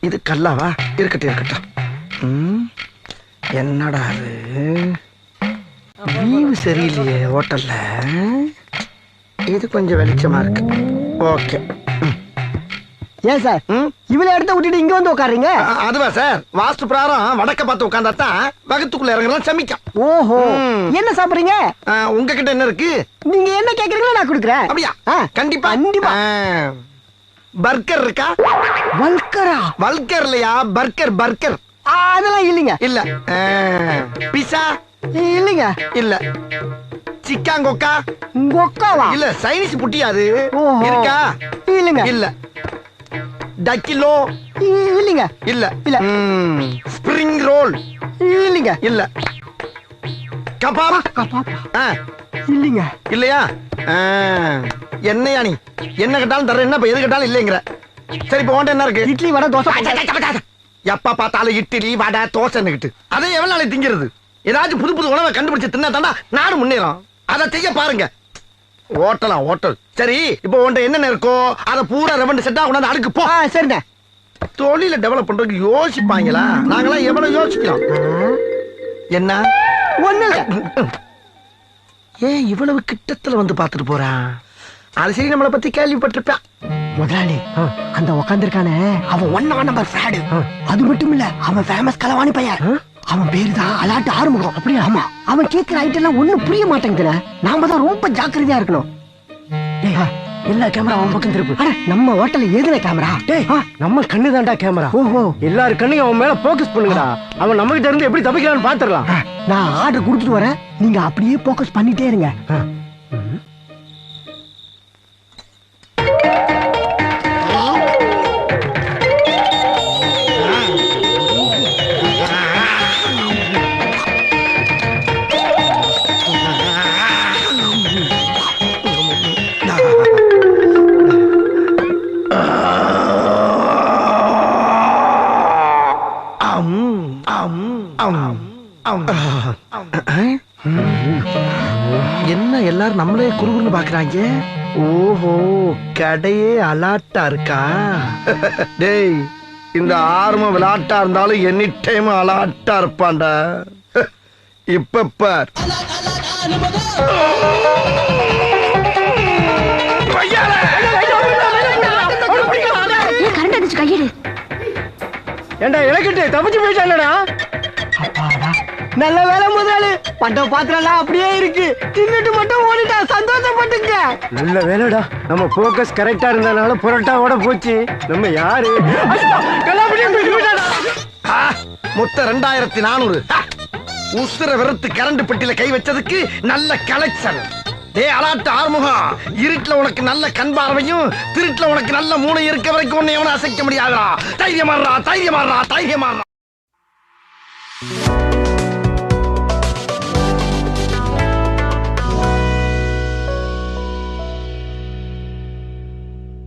இது கல்லாவா? இருக்கட்டும் இருக்கட்டும். ம், என்னடா அது? வியூ சரியில்லையே ஹோட்டல்ல. இது கொஞ்சம் வெளிச்சமா இருக்கு. ஓகே. ஏன் சார்? ம்? இவ்வளவு இடத்த விட்டுட்டு இங்க வந்து உட்காருங்க அதுவா சார்? வாஸ்து பிரகாரம் வடக்க பார்த்து உட்காந்தா தான் வகுத்துக்குள்ள இறங்குறோம் சமிக்கும். ஓஹோ. என்ன சாப்பிடுறீங்க? உங்ககிட்ட என்ன இருக்கு? நீங்க என்ன கேக்குறீங்களோ நான் கொடுக்குறேன். அப்படியா? கண்டிப்பா. கண்டிப்பா. பர்கர் இருக்கா? வல்கரா வல்கர் இல்லையா? Burger burger. அதெல்லாம் இல்லைங்க. இல்ல. பிஸா இல்லைங்க. இல்ல. சிக்காங்கொக்கா? உங்க ஒக்காவா? இல்ல சைனீஸ் புட்டி அது? ஓஹோ. இருக்கா? இல்லைங்க. இல்ல. டக்கிலோ. இல்லைங்க. இல்ல. இல்ல. ஸ்ப்ரிங் ரோல் இல்லைங்க. இல்ல. கபாப் பாப்பா ஆ, இல்லைங்க. இல்லையா? என்னையா நீ? என்ன கேட்டாலும் தர்ற என்ன எது கேட்டாலும் இல்லைங்கிற. சரி இப்ப என்ன இருக்கு? இட்லி வடை தோசை. எப்ப பார்த்தாலும் இட்லி வடை தோசைன்னுகிட்டு அதை எவ்வளவு நாளைக்கு திங்கிறது? ஏதாச்சும் புது புது உணவை கண்டுபிடிச்சு தின்னா தாண்டா நாடு முன்னேறும். அதை செய்ய பாருங்க. ஓட்டலாம் ஓட்டல். சரி இப்போ உன்ட்ட என்னென்ன இருக்கோ அதை பூரா ரெவண்டு செட்டா கொண்டாந்து அடுக்கு போ. சரிண்ணே. தொழில டெவலப் பண்றதுக்கு யோசிப்பாங்களா? நாங்களாம் எவ்வளவு யோசிக்கிறோம் என்ன? ஒண்ணு ஏன் இவ்வளவு கிட்டத்துல வந்து பார்த்துட்டு போறான்? அது சரி நம்மளை பத்தி கேள்விப்பட்டிருப்பான். முதலாளி அந்த உக்காந்துருக்கானே அவன் ஒன்னா நம்பர் ஃப்ராடு அது மட்டும் இல்ல அவன் ஃபேமஸ் கலவாணி பையன். அவன் பேரு தான் அலாட்டு ஆறுமுகம். அப்படியே? ஆமா. அவன் கேட்கிற ஐட்டம் எல்லாம் ஒண்ணும் புரிய மாட்டேங்குதுல. நாம தான் ரொம்ப ஜாக்கிரதையா இருக்கணும். எல்லா கேமரா அவன் பக்கம் திருப்பு. நம்ம ஹோட்டல்ல ஏதுன கேமரா டேய் நம்ம கண்ணு தான்டா கேமரா ஓஹோ. எல்லாரு கண்ணையும் அவன் மேல போக்கஸ் பண்ணுங்கடா. அவன் நம்ம கிட்ட இருந்து எப்படி தப்பிக்கலாம்னு பாத்துறலாம் ஆ, நான் ஆர்டர் கொடுத்துட்டு வரேன். நீங்க அப்படியே போக்கஸ் பண்ணிட்டே இருங்க. என்ன எல்லாரும் நம்மளே குறுகுறுன்னு பாக்குறாங்க? ஓஹோ கடையே அலாட்டா இருக்கா? டேய் இந்த ஆர்ம விளையாட்டா இருந்தாலும் எனி டைம் அலாட்டா இருப்பான்டா. இப்ப பார். ஏண்டா இலக்கிட்டு தப்பிச்சு போயிட்டானடா நல்ல வேலை முதலாளி. பண்ட பாத்திரம் அப்படியே இருக்கு. தின்னுட்டு மட்டும் ஓடிட்டான் சந்தோஷப்பட்டுங்க. நல்ல வேலைடா. நம்ம போக்கஸ் கரெக்டா இருந்தனால புரட்டாவோட போச்சு. நம்ம யாரு? மொத்தம் ரெண்டாயிரத்தி நானூறு. உசுர வெறுத்து கரண்ட் பெட்டியில கை வச்சதுக்கு நல்ல கலெக்ஷன் டே அலாட்டு ஆறுமுகம். இருட்டுல உனக்கு நல்ல கண் பார்வையும் திருட்டுல உனக்கு நல்ல மூளை இருக்க வரைக்கும் உன்னை எவனும் அசைக்க முடியாதுடா. தைரியமாடுறா தைரியமாடுறா தைரியமாடுறா. Thank you.